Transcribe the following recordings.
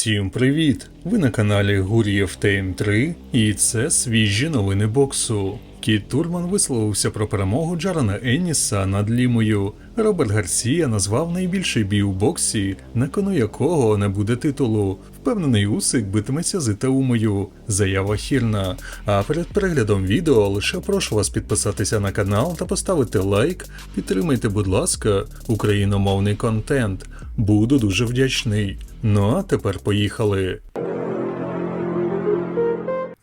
Всім привіт! Ви на каналі Гур'єв Тейм 3 і це свіжі новини боксу. Кіт Турман висловився про перемогу Джарана Енніса над Лімою. Роберт Гарсія назвав найбільший бій у боксі, на кону якого не буде титулу. Впевнений Усик битиметься з Ітаумою. Заява хірна. А перед переглядом відео лише прошу вас підписатися на канал та поставити лайк. Підтримайте, будь ласка, україномовний контент. Буду дуже вдячний. Ну а тепер поїхали.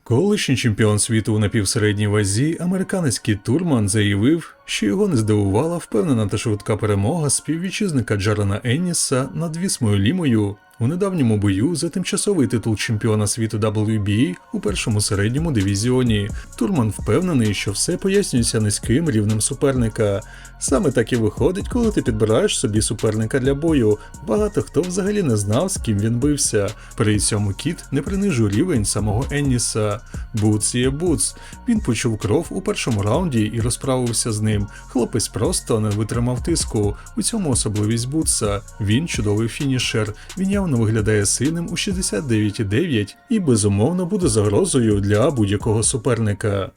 Колишній чемпіон світу у напівсередній вазі, американець Кіт Турман заявив, що його не здивувала впевнена та швидка перемога співвітчизника Джарана Енніса над Вісмою Лімою у недавньому бою за тимчасовий титул чемпіона світу WBA у першому середньому дивізіоні. Турман впевнений, що все пояснюється низьким рівнем суперника. Саме так і виходить, коли ти підбираєш собі суперника для бою. Багато хто взагалі не знав, з ким він бився. При цьому кіт не принижує рівень самого Енніса. Буц є Буц. Він почув кров у першому раунді і розправився з ним. Хлопець просто не витримав тиску. У цьому особливість Буца. Він чудовий фінішер. Він явно виглядає сильним у 69,9 і безумовно буде загрозою для будь-якого суперника.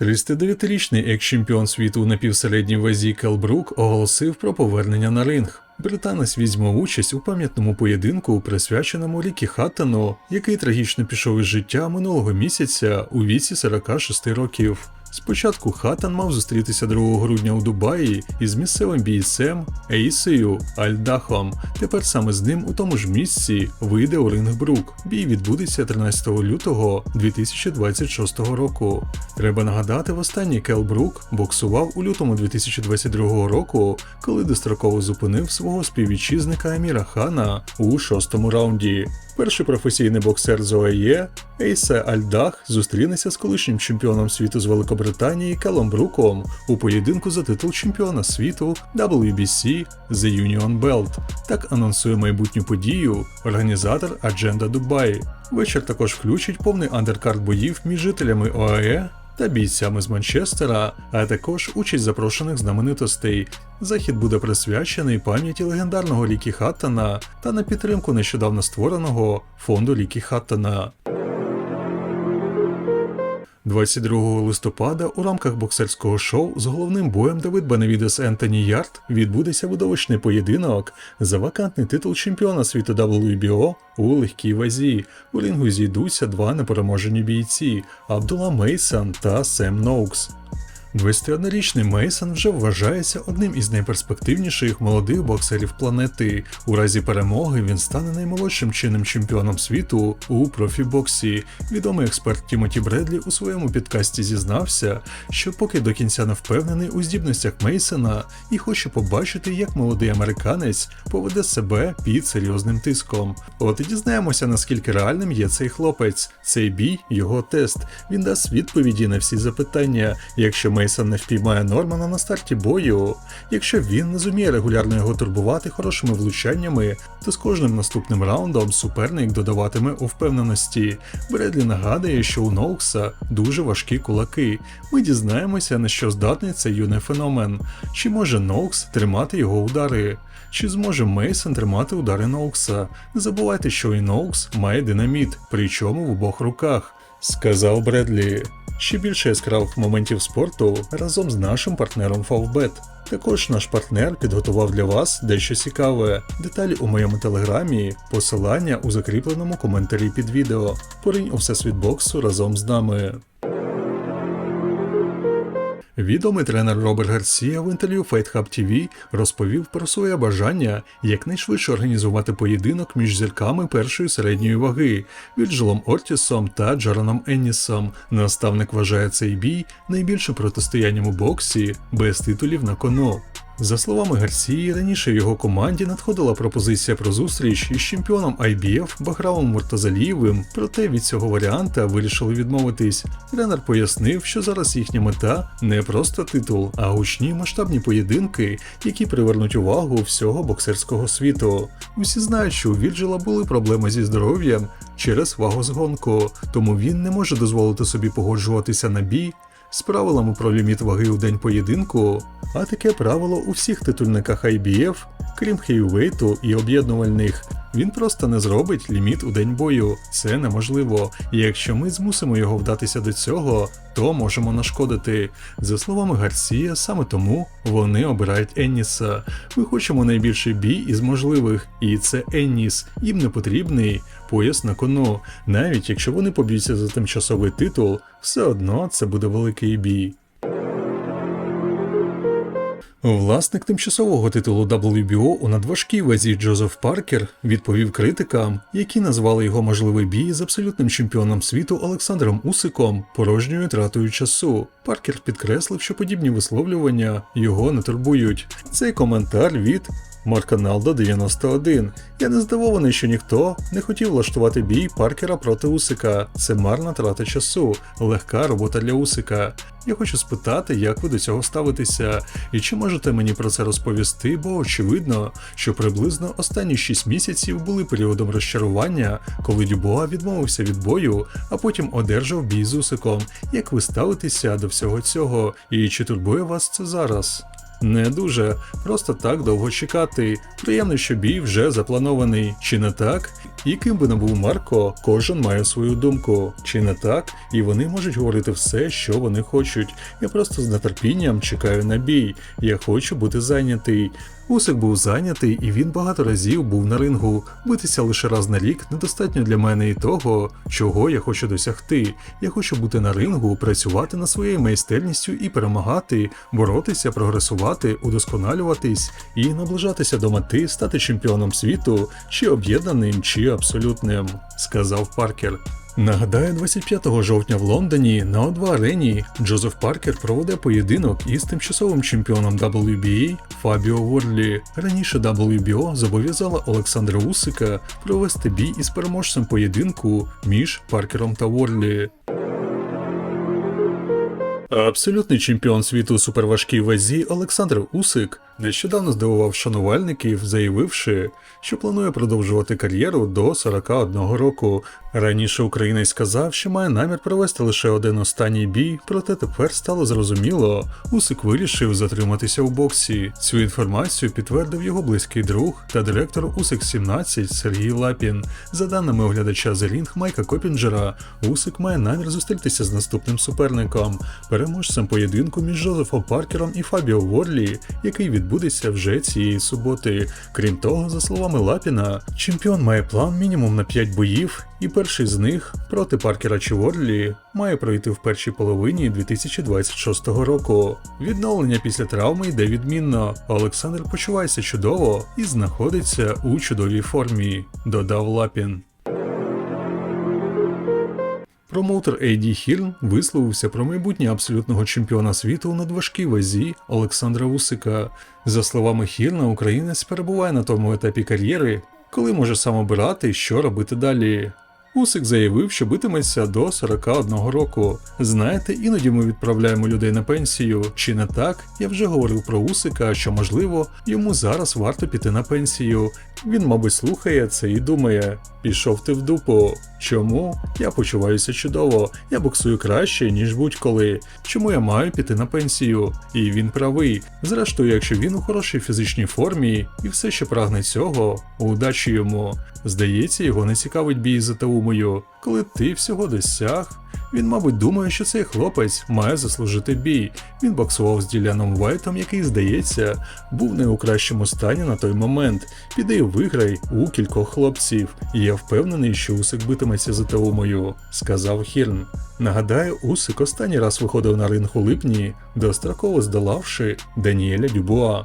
39-річний екс-чемпіон світу у напівсередній вазі Кел Брук оголосив про повернення на ринг. Британець візьме участь у пам'ятному поєдинку, присвяченому Рікі Хаттану, який трагічно пішов із життя минулого місяця у віці 46 років. Спочатку Хаттан мав зустрітися 2 грудня у Дубаї із місцевим бійцем Ейсею Альдахом. Тепер саме з ним у тому ж місці вийде у ринг Брук. Бій відбудеться 13 лютого 2026 року. Треба нагадати, востаннє Кел Брук боксував у лютому 2022 року, коли достроково зупинив свого співвітчизника Аміра Хана у шостому раунді. Перший професійний боксер з ОАЄ Ейсе Альдах зустрінеться з колишнім чемпіоном світу з Великобританії Келом Бруком у поєдинку за титул чемпіона світу WBC The Union Belt. Так анонсує майбутню подію організатор Адженда Дубаї. Вечір також включить повний андеркарт боїв між жителями ОАЕ та бійцями з Манчестера, а також участь запрошених знаменитостей. Захід буде присвячений пам'яті легендарного Лікі Хаттана та на підтримку нещодавно створеного фонду Лікі Хаттана. 22 листопада у рамках боксерського шоу з головним боєм Давид Беневідес Ентоні Ярд відбудеться видовищний поєдинок за вакантний титул чемпіона світу WBO у легкій вазі. У рінгу зійдуться два непереможені бійці Абдула Мейсон та Сем Ноукс. 21-річний Мейсон вже вважається одним із найперспективніших молодих боксерів планети. У разі перемоги він стане наймолодшим чинним чемпіоном світу у профібоксі. Відомий експерт Тімоті Бредлі у своєму підкасті зізнався, що поки до кінця не впевнений у здібностях Мейсона і хоче побачити, як молодий американець поведе себе під серйозним тиском. От і дізнаємося, наскільки реальним є цей хлопець. Цей бій його тест. Він дасть відповіді на всі запитання. Якщо Мейсон не впіймає Нормана на старті бою. Якщо він не зуміє регулярно його турбувати хорошими влучаннями, то з кожним наступним раундом суперник додаватиме у впевненості. Бредлі нагадує, що у Ноукса дуже важкі кулаки. Ми дізнаємося, на що здатний цей юний феномен. Чи може Ноукс тримати його удари? Чи зможе Мейсон тримати удари Ноукса? Не забувайте, що і Ноукс має динаміт, причому в обох руках, сказав Бредлі. Ще більше яскравих моментів спорту разом з нашим партнером Фавбет. Також наш партнер підготував для вас дещо цікаве. Деталі у моєму телеграмі, посилання у закріпленому коментарі під відео. Поринь у всесвіт боксу разом з нами. Відомий тренер Роберт Гарсія в інтерв'ю Fight Hub TV розповів про своє бажання якнайшвидше організувати поєдинок між зірками першої середньої ваги Вільджелом Ортісом та Джараном Еннісом. Наставник вважає цей бій найбільшим протистоянням у боксі без титулів на кону. За словами Гарсії, раніше його команді надходила пропозиція про зустріч із чемпіоном IBF Бахрамом Муртазалієвим, проте від цього варіанта вирішили відмовитись. Тренер пояснив, що зараз їхня мета не просто титул, а гучні масштабні поєдинки, які привернуть увагу всього боксерського світу. Усі знають, що у Вірджила були проблеми зі здоров'ям через вагозгонку, тому він не може дозволити собі погоджуватися на бій з правилами про ліміт ваги у день поєдинку, а таке правило у всіх титульниках IBF Крім хейвейту і об'єднувальних, він просто не зробить ліміт у день бою. Це неможливо. І якщо ми змусимо його вдатися до цього, то можемо нашкодити. За словами Гарсія, саме тому вони обирають Енніса. Ми хочемо найбільший бій із можливих, і це Енніс. Їм не потрібний пояс на кону. Навіть якщо вони поб'ються за тимчасовий титул, все одно це буде великий бій. Власник тимчасового титулу WBO у надважкій вазі Джозеф Паркер відповів критикам, які назвали його можливий бій з абсолютним чемпіоном світу Олександром Усиком порожньою тратою часу. Паркер підкреслив, що подібні висловлювання його не турбують. Цей коментар від Марканалдо 91. Я не здивований, що ніхто не хотів влаштувати бій Паркера проти Усика. Це марна трата часу, легка робота для Усика. Я хочу спитати, як ви до цього ставитеся, і чи можете мені про це розповісти, бо очевидно, що приблизно останні 6 місяців були періодом розчарування, коли Дюбуа відмовився від бою, а потім одержав бій з Усиком. Як ви ставитеся до всього цього, і чи турбує вас це зараз? Не дуже, просто так довго чекати. Приємно, що бій вже запланований. Чи не так? І ким би не був Марко, кожен має свою думку. Чи не так? І вони можуть говорити все, що вони хочуть. Я просто з нетерпінням чекаю на бій. Я хочу бути зайнятий. Усик був зайнятий, і він багато разів був на рингу. Битися лише раз на рік недостатньо для мене і того, чого я хочу досягти. Я хочу бути на рингу, працювати над своєю майстерністю і перемагати, боротися, прогресувати, удосконалюватись і наближатися до мети стати чемпіоном світу, чи об'єднаним, чи абсолютним, сказав Паркер. Нагадаю, 25 жовтня в Лондоні на О2 арені Джозеф Паркер проведе поєдинок із тимчасовим чемпіоном WBA Фабіо Ворлі. Раніше WBO зобов'язала Олександра Усика провести бій із переможцем поєдинку між Паркером та Ворлі. Абсолютний чемпіон світу суперважкій вазі Олександр Усик нещодавно здивував шанувальників, заявивши, що планує продовжувати кар'єру до 41 року. Раніше українець сказав, що має намір провести лише один останній бій, проте тепер стало зрозуміло, Усик вирішив затриматися у боксі. Цю інформацію підтвердив його близький друг та директор Усик 17 Сергій Лапін. За даними оглядача The Ring Майка Копінджера, Усик має намір зустрітися з наступним суперником, переможцем поєдинку між Жозефом Паркером і Фабіо Ворлі, який відбудеться вже цієї суботи. Крім того, за словами Лапіна, чемпіон має план мінімум на 5 боїв, і перший з них проти Паркера чи Ворлі має пройти в першій половині 2026 року. Відновлення після травми йде відмінно. Олександр почувається чудово і знаходиться у чудовій формі, додав Лапін. Промоутер Ейді Хірн висловився про майбутнє абсолютного чемпіона світу у надважкій вазі Олександра Усика. За словами Хірна, українець перебуває на тому етапі кар'єри, коли може сам обирати, що робити далі. Усик заявив, що битиметься до 41 року. Знаєте, іноді ми відправляємо людей на пенсію. Чи не так? Я вже говорив про Усика, що можливо йому зараз варто піти на пенсію. Він, мабуть, слухає це і думає: пішов ти в дупу. Чому? Я почуваюся чудово, я боксую краще, ніж будь-коли. Чому я маю піти на пенсію? І він правий. Зрештою, якщо він у хорошій фізичній формі і все ще прагне цього, удачі йому. Здається, його не цікавить бій за Таумою. Коли ти всього досяг. Він, мабуть, думає, що цей хлопець має заслужити бій. Він боксував з Діляном Вайтом, який, здається, був не у кращому стані на той момент. Піди і виграй у кількох хлопців. Я впевнений, що Усик битиметься за Таумою, сказав Хірн. Нагадаю, Усик останній раз виходив на ринг у липні, достроково здолавши Даніеля Дюбуа.